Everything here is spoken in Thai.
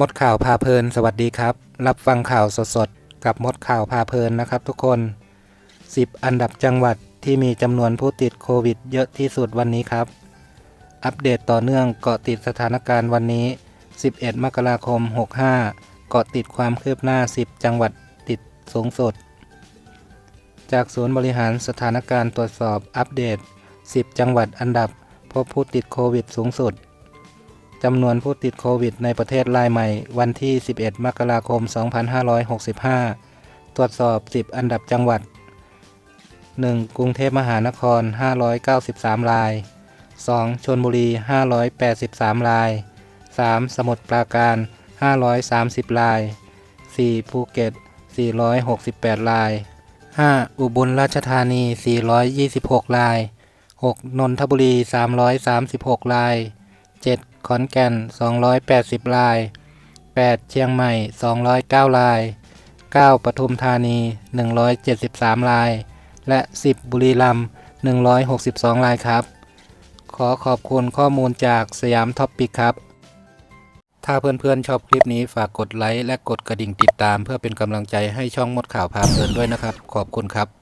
มดข่าวพาเพลิน สวัสดีครับ รับฟังข่าวสดๆ กับมดข่าวพาเพลินนะครับทุกคน 10 อันดับจังหวัดที่มีจำนวนผู้ติดโควิดเยอะที่สุดวันนี้ครับ อัปเดตต่อเนื่องเกาะติดสถานการณ์วันนี้ 11 มกราคม 65 เกาะติดความคืบหน้า 10 จังหวัดติดสูงสุด จากศูนย์บริหารสถานการณ์ตรวจสอบอัปเดต 10 จังหวัดอันดับพบผู้ติดโควิดสูงสุด จำนวนผู้ติดโควิดในประเทศรายใหม่ วันที่ 11 มกราคม 2565 ตรวจสอบ 10 อันดับจังหวัด 1. กรุงเทพมหานคร 593 ราย 2. ชลบุรี 583 ราย 3. สมุทรปราการ 530 ราย 4. ภูเก็ต 468 ราย 5. อุบลราชธานี 426 ราย 6. นนทบุรี 336 ราย 7. ขอนแก่น 280 ราย 8. เชียงใหม่ 209 ราย 9. ปทุมธานี 173 ราย และ 10 บุรีรัมย์ 162 รายครับ ขอขอบคุณข้อมูลจากสยามท็อปปิกครับ ถ้าเพื่อนๆชอบคลิปนี้ฝากกดไลค์และกดกระดิ่งติดตาม เพื่อเป็นกำลังใจให้ช่องมดข่าวพาเพลินด้วยนะครับ ขอบคุณครับ